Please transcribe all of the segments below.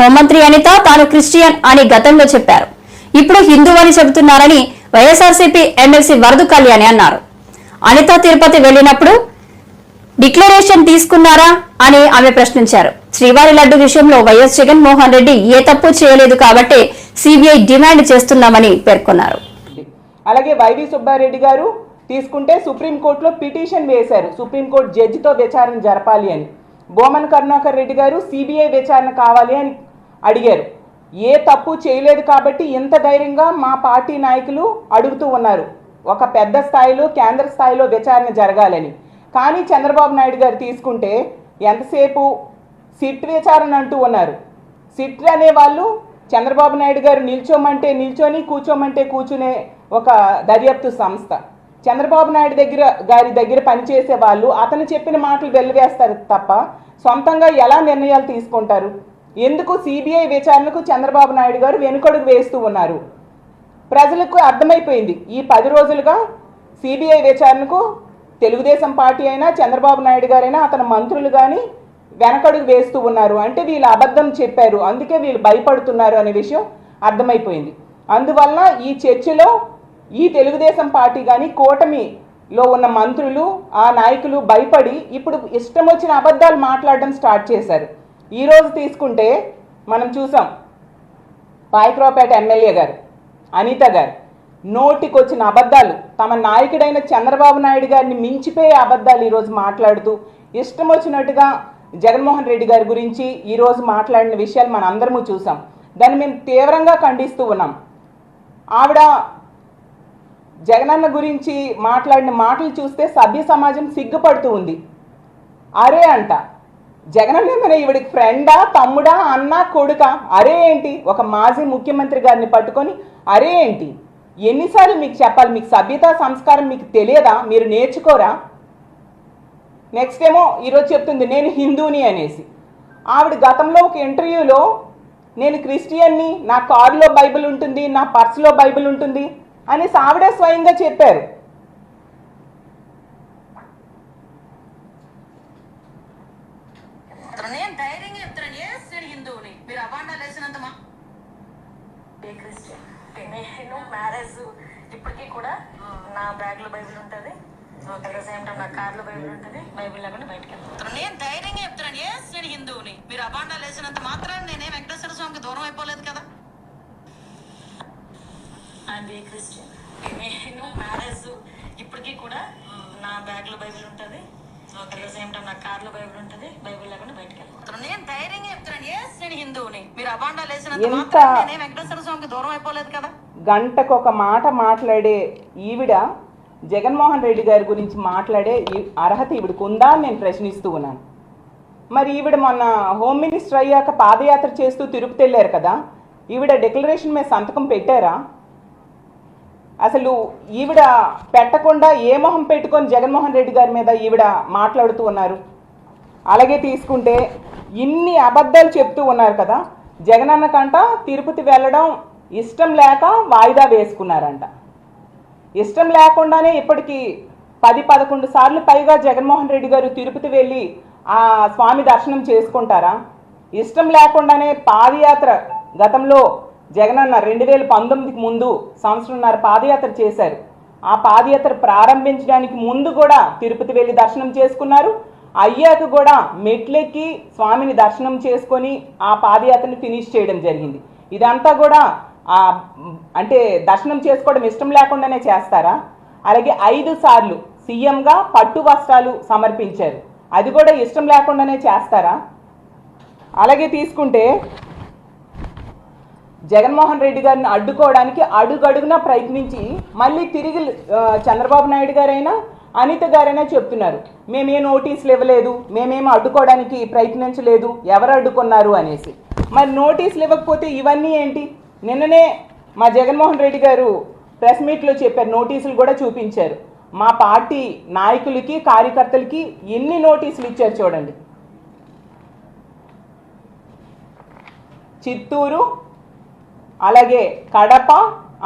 హోంమంత్రి అనిత తాను క్రిస్టియన్ అని గతంలో చెప్పారు. ఇప్పుడు హిందూ అని చెబుతున్నారని వైఎస్ఆర్సీపీ ఎమ్మెల్సీ వరదు కళ్యాణి అన్నారు. అనిత తిరుపతి వెళ్ళినప్పుడు డిక్లరేషన్ తీసుకున్నారా అని ఆమె ప్రశ్నించారు. శ్రీవారి లడ్డు విషయంలో వైఎస్ జగన్మోహన్ రెడ్డి ఏ తప్పు చేయలేదు కాబట్టే సిబిఐ డిమాండ్ చేస్తున్నామని పేర్కొన్నారు. అలాగే వైవి సుబ్బారెడ్డి గారు తీసుకుంటే సుప్రీంకోర్టులో పిటిషన్ వేశారు. సుప్రీంకోర్టు జడ్జితో విచారణ జరపాలి అని. బోమన్ కరుణాకర్ రెడ్డి గారు సిబిఐ విచారణ కావాలి అని అడిగారు. ఏ తప్పు చేయలేదు కాబట్టి ఇంత ధైర్యంగా మా పార్టీ నాయకులు అడుగుతూ ఉన్నారు. ఒక పెద్ద స్థాయిలో కేంద్ర స్థాయిలో విచారణ జరగాలని. కానీ చంద్రబాబు నాయుడు గారు తీసుకుంటే ఎంతసేపు సిట్ విచారణ అంటూ ఉన్నారు. సిట్ అనే వాళ్ళు చంద్రబాబు నాయుడు గారు నిల్చోమంటే నిల్చొని కూర్చోమంటే కూర్చునే ఒక దర్యాప్తు సంస్థ. చంద్రబాబు నాయుడు దగ్గర గారి దగ్గర పనిచేసే వాళ్ళు అతను చెప్పిన మాటలు వెల్లివేస్తారు తప్ప సొంతంగా ఎలా నిర్ణయాలు తీసుకుంటారు? ఎందుకు సిబిఐ విచారణకు చంద్రబాబు నాయుడు గారు వెనుకడుగు వేస్తూ ఉన్నారు? ప్రజలకు అర్థమైపోయింది. ఈ పది రోజులుగా సిబిఐ విచారణకు తెలుగుదేశం పార్టీ అయినా చంద్రబాబు నాయుడు గారైనా అతని మంత్రులు కానీ వెనకడుగు వేస్తూ ఉన్నారు. అంటే వీళ్ళు అబద్ధం చెప్పారు. అందుకే వీళ్ళు భయపడుతున్నారు అనే విషయం అర్థమైపోయింది. అందువల్ల ఈ చర్చలో ఈ తెలుగుదేశం పార్టీ కానీ కూటమిలో ఉన్న మంత్రులు ఆ నాయకులు భయపడి ఇప్పుడు ఇష్టం వచ్చిన అబద్ధాలు మాట్లాడడం స్టార్ట్ చేశారు. ఈరోజు తీసుకుంటే మనం చూసాం పాయక్రావుపేట ఎమ్మెల్యే గారు అనిత గారు నోటికొచ్చిన అబద్ధాలు తమ నాయకుడైన చంద్రబాబు నాయుడు గారిని మించిపోయే అబద్ధాలు ఈరోజు మాట్లాడుతూ ఇష్టం వచ్చినట్టుగా జగన్మోహన్ రెడ్డి గారి గురించి ఈరోజు మాట్లాడిన విషయాలు మనం అందరము చూసాం. దాన్ని మేము తీవ్రంగా ఖండిస్తూ ఉన్నాం. ఆవిడ జగనన్న గురించి మాట్లాడిన మాటలు చూస్తే సభ్య సమాజం సిగ్గుపడుతూ ఉంది. అరే అంట జగనన్న ఏమైనా ఈవిడికి ఫ్రెండా తమ్ముడా అన్న కొడుక? అరే ఏంటి? ఒక మాజీ ముఖ్యమంత్రి గారిని పట్టుకొని అరే ఏంటి? ఎన్నిసార్లు మీకు చెప్పాలి మీకు సభ్యత సంస్కారం మీకు తెలియదా? మీరు నేర్చుకోరా? నెక్స్ట్ ఏమో ఈరోజు చెప్తుంది నేను హిందూని అనేసి. ఆవిడ గతంలో ఒక ఇంటర్వ్యూలో నేను క్రిస్టియన్ని నా కారులో బైబిల్ ఉంటుంది నా పర్సులో బైబిల్ ఉంటుంది అనేసి ఆవిడే స్వయంగా చెప్పారు చెప్తున్నాను నేను ధైర్యంగా చెప్తున్నాను ఎస్ నేను హిందువుని మీరు అబాండాలు వేసినంత మా ఏ క్రిస్టియన్ నేను మ్యారేజ్ ఇప్పటికీ కూడా నా బ్యాగ్లో బైబిల్ ఉంటుంది. అట్ ద సేమ్ టైం నా కార్లో బైబిల్ ఉంటుంది. బైబిల్ లేకుండా బయటకి వెళ్తాను. నేను ధైర్యంగా చెప్తున్నాను ఎస్ నేను హిందువుని. మీరు అబాండాలు వేసినంత మాత్రం నేనే వెంకటేశ్వర స్వామికి దూరం అయిపోలేదు కదా. అండ్ ఏ క్రిస్టియన్ నేను మ్యారేజ్ ఇప్పటికీ కూడా నా బ్యాగ్లో బైబిల్ ఉంటుంది. అట్ ద సేమ్ టైం నా కార్లో బైబిల్ ఉంటుంది. బైబిల్ లేకుండా బయటకి వెళ్తాను. నేను నేను హిందువుని. మీరు అబాండాలు వేసినంత ఎంత- మాత్రం నేనే వెంకటేశ్వర స్వామికి దూరం అయిపోలేదు కదా? గంటకు ఒక మాట మాట్లాడే ఈవిడ జగన్మోహన్ రెడ్డి గారి గురించి మాట్లాడే అర్హత ఈవిడకు ఉందా అని నేను ప్రశ్నిస్తూ ఉన్నాను. మరి ఈవిడ మొన్న హోమ్ మినిస్టర్ అయ్యాక పాదయాత్ర చేస్తూ తిరుపతి వెళ్ళారు కదా? ఈవిడ డిక్లరేషన్ మీద సంతకం పెట్టారా? అసలు ఈవిడ పెట్టకుండా ఏ మొహం పెట్టుకొని జగన్మోహన్ రెడ్డి గారి మీద ఈవిడ మాట్లాడుతూ ఉన్నారు? అలాగే తీసుకుంటే ఇన్ని అబద్ధాలు చెప్తూ ఉన్నారు కదా. జగనన్న కంట తిరుపతి వెళ్ళడం ఇష్టం లేక వాయిదా వేసుకున్నారంట. ఇష్టం లేకుండానే ఇప్పటికీ పది పదకొండు సార్లు పైగా జగన్మోహన్ రెడ్డి గారు తిరుపతి వెళ్ళి ఆ స్వామి దర్శనం చేసుకుంటారా? ఇష్టం లేకుండానే పాదయాత్ర గతంలో జగనన్న రెండు వేల పంతొమ్మిదికి ముందు సంవత్సరంన్నర పాదయాత్ర చేశారు. ఆ పాదయాత్ర ప్రారంభించడానికి ముందు కూడా తిరుపతి వెళ్ళి దర్శనం చేసుకున్నారు. అయ్యాక కూడా మెట్లెక్కి స్వామిని దర్శనం చేసుకొని ఆ పాదయాత్రని ఫినిష్ చేయడం జరిగింది. ఇదంతా కూడా ఆ, అంటే దర్శనం చేసుకోవడం ఇష్టం లేకుండానే చేస్తారా? అలాగే ఐదు సార్లు సీఎంగా పట్టు వస్త్రాలు సమర్పించారు. అది కూడా ఇష్టం లేకుండానే చేస్తారా? అలాగే తీసుకుంటే జగన్మోహన్ రెడ్డి గారిని అడ్డుకోవడానికి అడుగడుగునా ప్రయత్నించి మళ్ళీ తిరిగి చంద్రబాబు నాయుడు గారైనా అనిత గారైనా చెప్తున్నారు. మేమే నోటీసులు ఇవ్వలేదు మేమేం అడ్డుకోవడానికి ప్రయత్నించలేదు ఎవరు అడ్డుకున్నారు అనేసి. మరి నోటీసులు ఇవ్వకపోతే ఇవన్నీ ఏంటి? నిన్ననే మా జగన్మోహన్ రెడ్డి గారు ప్రెస్ మీట్లో చెప్పారు నోటీసులు కూడా చూపించారు. మా పార్టీ నాయకులకి కార్యకర్తలకి ఎన్ని నోటీసులు ఇచ్చారు చూడండి. చిత్తూరు అలాగే కడప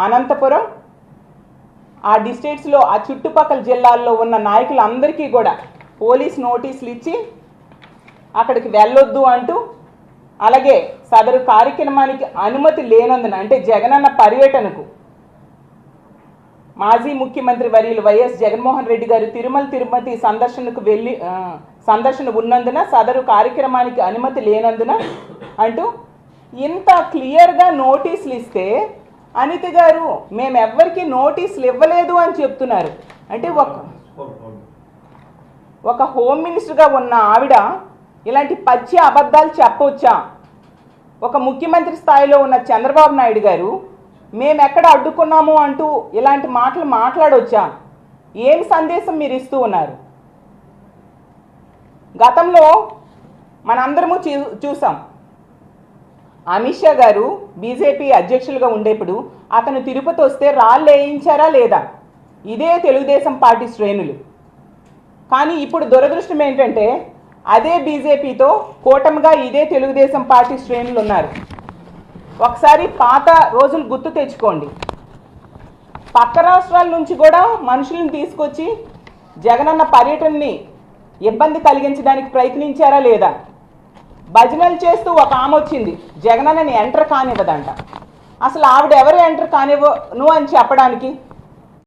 అనంతపురం ఆ డిస్ట్రిక్ట్స్లో ఆ చుట్టుపక్కల జిల్లాల్లో ఉన్న నాయకులందరికీ కూడా పోలీస్ నోటీసులు ఇచ్చి అక్కడికి వెళ్ళొద్దు అంటూ అలాగే సదరు కార్యక్రమానికి అనుమతి లేనందున అంటే జగనన్న పర్యటనకు మాజీ ముఖ్యమంత్రి వర్యులు వైఎస్ జగన్మోహన్ రెడ్డి గారు తిరుమల తిరుపతి సందర్శనకు వెళ్ళి సందర్శన ఉన్నందున సదరు కార్యక్రమానికి అనుమతి లేనందున అంటూ ఇంత క్లియర్గా నోటీసులు ఇస్తే అనిత గారు మేము ఎవ్వరికి నోటీసులు ఇవ్వలేదు అని చెప్తున్నారు. అంటే ఒక ఒక హోమ్ మినిస్టర్గా ఉన్న ఆవిడ ఇలాంటి పచ్చి అబద్ధాలు చెప్పవచ్చా ఒక ముఖ్యమంత్రి స్థాయిలో ఉన్న చంద్రబాబు నాయుడు గారు మేము ఎక్కడ అడ్డుకున్నాము అంటూ ఇలాంటి మాటలు మాట్లాడవచ్చా ఏం సందేశం మీరు ఇస్తూ ఉన్నారు? గతంలో మనందరము చూ చూసాం. అమిత్ షా గారు బీజేపీ అధ్యక్షులుగా ఉండేప్పుడు అతను తిరుపతి వస్తే రాళ్ళు వేయించారా లేదా? ఇదే తెలుగుదేశం పార్టీ శ్రేణులు. కానీ ఇప్పుడు దురదృష్టం ఏంటంటే అదే బీజేపీతో కూటమిగా ఇదే తెలుగుదేశం పార్టీ శ్రేణులు ఉన్నారు. ఒకసారి పాత రోజులు గుర్తు తెచ్చుకోండి. పక్క రాష్ట్రాల నుంచి కూడా మనుషులను తీసుకొచ్చి జగనన్న పర్యటనని ఇబ్బంది కలిగించడానికి ప్రయత్నించారా లేదా? భజనలు చేస్తూ ఒక ఆమె వచ్చింది. జగన్ అని ఎంటర్ కానివ్వదంట. అసలు ఆవిడ ఎవరు ఎంటర్ కానివ్వను అని చెప్పడానికి?